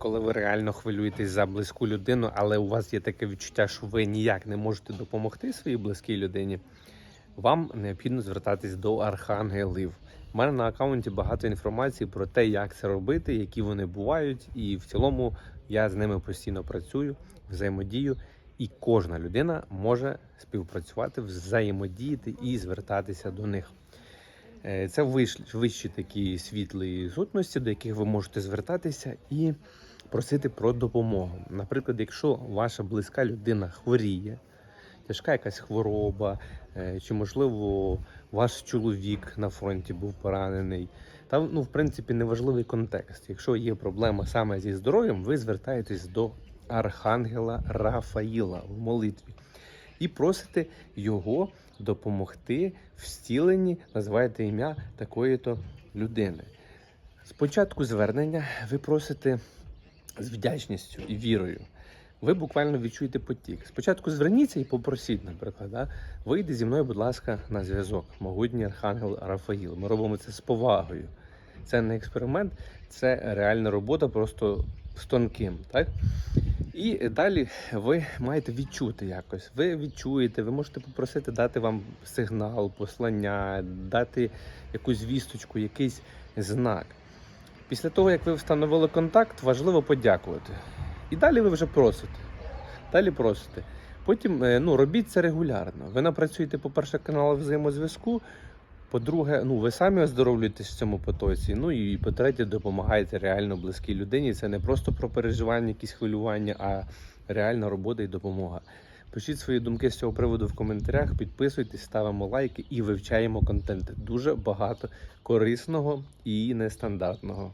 коли ви реально хвилюєтесь за близьку людину, але у вас є таке відчуття, що ви ніяк не можете допомогти своїй близькій людині, вам необхідно звертатись до архангелів. У мене на аккаунті багато інформації про те, як це робити, які вони бувають, і в цілому я з ними постійно працюю, взаємодію, і кожна людина може співпрацювати, взаємодіяти і звертатися до них. Е, Це вищі, такі світлі сутності, до яких ви можете звертатися і просити про допомогу. Наприклад, якщо ваша близька людина хворіє, тяжка якась хвороба, е, чи можливо ваш чоловік на фронті був поранений. Там, ну, в принципі, неважливий контекст. Якщо є проблема саме зі здоров'ям, ви звертаєтесь до архангела Рафаїла в молитві і просите його допомогти в зціленні, називаєте ім'я такої-то людини. Спочатку звернення ви просите з вдячністю і вірою. Ви буквально відчуєте потік. Спочатку зверніться і попросіть, наприклад, да? вийди зі мною, будь ласка, на зв'язок. Могутній архангел Рафаїл. Ми робимо це з повагою. Це не експеримент, це реальна робота, просто з тонким. Так? І далі ви маєте відчути якось. Ви відчуєте, ви можете попросити дати вам сигнал, послання, дати якусь вісточку, якийсь знак. Після того, як ви встановили контакт, важливо подякувати. І далі ви вже просите. Далі просите. Потім е, ну, робіть це регулярно. Ви напрацюєте, по-перше, канал взаємозв'язку. По-друге, ну ви самі оздоровлюєтесь в цьому потоці. Ну і по-третє, допомагаєте реально близькій людині. Це не просто про переживання, якісь хвилювання, а реальна робота і допомога. Пишіть свої думки з цього приводу в коментарях, підписуйтесь, ставимо лайки і вивчаємо контент. Дуже багато корисного і нестандартного.